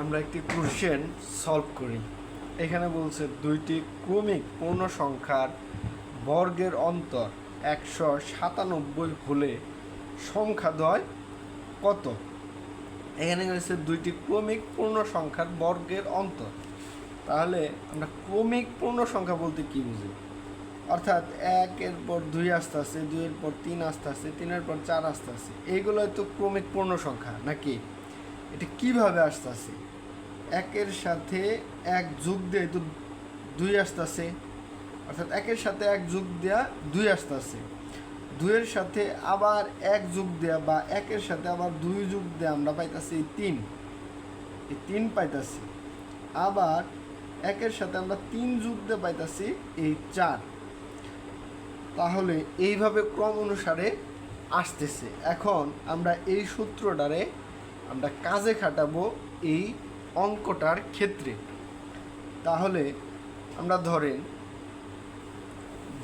আমরা একটি question solve করি। এখানে বলছে, দুইটি ক্রমিক পূর্ণ সংখ্যার বর্গের অন্তর একশো সাতানব্বই হলে সংখ্যা দয় কত? এখানে রয়েছে দুইটি ক্রমিক পূর্ণ সংখ্যার বর্গের অন্তর। তাহলে আমরা ক্রমিক পূর্ণ সংখ্যা বলতে কি বুঝি? অর্থাৎ একের পর দুই আস্তে আছে দুইয়ের পর তিন আস্তে আছে তিনের পর চার আস্তে আছে এইগুলো তো ক্রমিক পূর্ণ সংখ্যা নাকি? এটা কীভাবে আসতে আছে একের সাথে এক যোগ দিয়ে তো দুই আসতেছে। অর্থাৎ একের সাথে এক যোগ দেয়া দুই আসতেছে। দুইয়ের সাথে আবার এক যোগ দেয়া বা একের সাথে আবার দুই যোগ দেয়া আমরা পাইতাছি তিন। এই তিন পাইতাছি। আবার একের সাথে আমরা তিন যোগ দিয়ে পাইতাছি এই চার। তাহলে এইভাবে ক্রম অনুসারে আসতেছে। এখন আমরা এই সূত্রটারে আমরা কাজে খাটাবো এই অঙ্কটার ক্ষেত্রে। তাহলে আমরা ধরেন,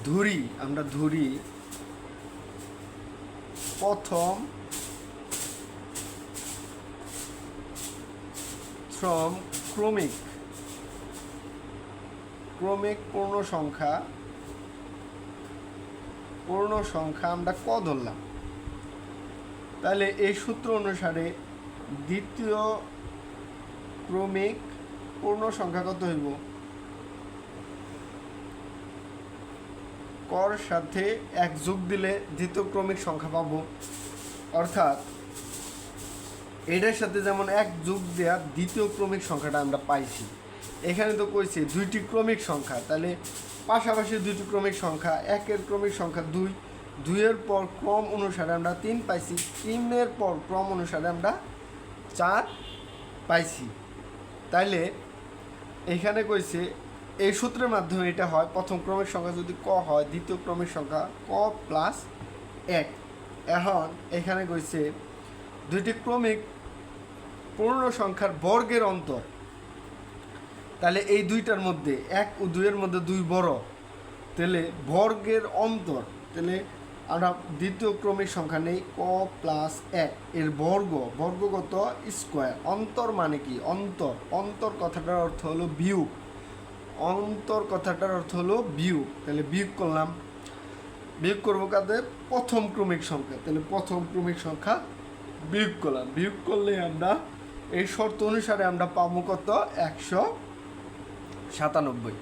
ধরি, আমরা ধরি, প্রথম শ্রম ক্রমিক। ক্রমিক পূর্ণ সংখ্যা পূর্ণ সংখ্যা আমরা ক ধরলাম? তাহলে এই সূত্র অনুসারে দ্বিতীয় ক্রমিক পূর্ণ সংখ্যা কত হইব। কর সাথে এক যোগ দিলে দ্বিতীয় ক্রমিক সংখ্যা পাবো। অর্থাৎ, এটার সাথে যেমন এক যোগ দেওয়া দ্বিতীয় ক্রমিক সংখ্যাটা আমরা পাইছি। এখানে তো কইছে দুইটি ক্রমিক সংখ্যা, তাহলে পাশাপাশি দুইটি ক্রমিক সংখ্যা, একের ক্রমিক সংখ্যা দুই, দুইয়ের পর ক্রম অনুসারে আমরা তিন পাইছি, তিনের পর ক্রম অনুসারে আমরা চার পাইছি। তাইলে এখানে কইছে, এই সূত্রের মাধ্যমে এটা হয়, প্রথম ক্রমিক সংখ্যা যদি ক হয়, দ্বিতীয় ক্রমিক সংখ্যা ক প্লাস এক। এখন এখানে কইছে, দুইটি ক্রমিক পূর্ণ সংখ্যার বর্গের অন্তর। তাহলে এই দুইটার মধ্যে এক ও দুইয়ের মধ্যে দুই বড়। তাহলে বর্গের অন্তর তাহলে আমরা দ্বিতীয় ক্রমিক সংখ্যা নেই, ক প্লাস এক। এর বর্গ, বর্গগত স্কোয়ার অন্তর মানে কি? অন্তর। অন্তর কথাটার অর্থ হলো বিয়োগ। অন্তর কথাটার অর্থ হলো বিয়োগ। তাহলে বিয়োগ করলাম। বিয়োগ করব কাদের? প্রথম ক্রমিক সংখ্যা। তাহলে প্রথম ক্রমিক সংখ্যা বিয়োগ করলাম। বিয়োগ করলে আমরা এই শর্ত অনুসারে আমরা পাবো কত? একশো সাতানব্বই।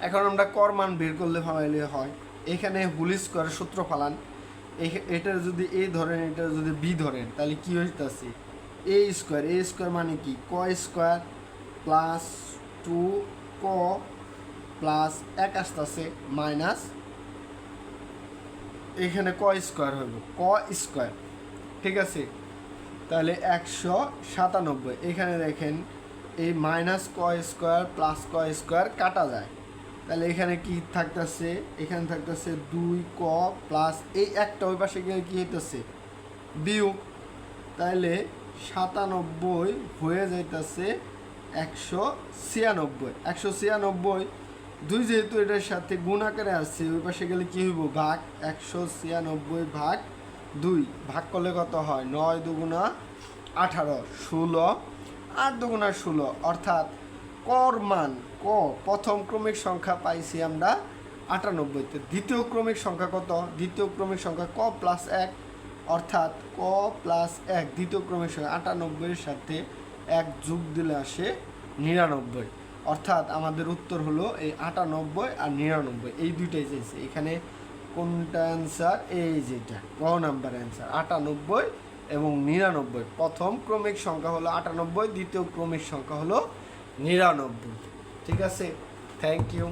এখন আমরা কর মান বের করলে হয় এখানে হুল স্কোয়ারের সূত্র ফালান। এটার যদি এ ধরেন, এটা যদি বি ধরেন, তাহলে কি হইতাছে? এ স্কোয়ার এ স্কোয়ার মানে কি? ক স্কোয়ার প্লাস টু ক প্লাস এক আসতেছে, মাইনাস এখানে ক স্কোয়ার হইব, ক স্কোয়ার। ঠিক আছে? তাহলে একশো সাতানব্বই। এখানে দেখেন, এই মাইনাস ক স্কোয়ার প্লাস ক স্কোয়ার কাটা যায়। তাহলে এখানে কি থাকতেছে? এখানে থাকতেছে দুই ক প্লাস এই একটা ওই পাশে গিয়ে কি হইতেছে? বিয়োগ। তাহলে সাতানব্বই হয়ে যাইতেছে একশো ছিয়ানব্বই। একশো ছিয়ানব্বই, দুই যেহেতু এটার সাথে গুণ আকারে আসছে ওই পাশে গেলে কি হইব? ভাগ। একশো ছিয়ানব্বই ভাগ দুই। ভাগ করলে কত হয়? নয় দুগুণা আঠারো, ষোলো। আট দুগুণা ষোলো। অর্থাৎ কর মান ক প্রথম ক্রমিক সংখ্যা পাইছি আমরা আটানব্বইতে। দ্বিতীয় ক্রমিক সংখ্যা কত? দ্বিতীয় ক্রমিক সংখ্যা ক প্লাস এক, অর্থাৎ ক প্লাস এক। দ্বিতীয় ক্রমিক সংখ্যা আটানব্বইয়ের সাথে এক যোগ দিলে আসে নিরানব্বই। অর্থাৎ আমাদের উত্তর হলো এই আটানব্বই আর নিরানব্বই। এই দুইটাই চাইছে। এখানে কোনটা অ্যান্সার এই যেটা। ক নাম্বার অ্যান্সার আটানব্বই এবং নিরানব্বই। প্রথম ক্রমিক সংখ্যা হলো আটানব্বই, দ্বিতীয় ক্রমিক সংখ্যা হলো নিরানব্বই। ঠিক আছে? Thank you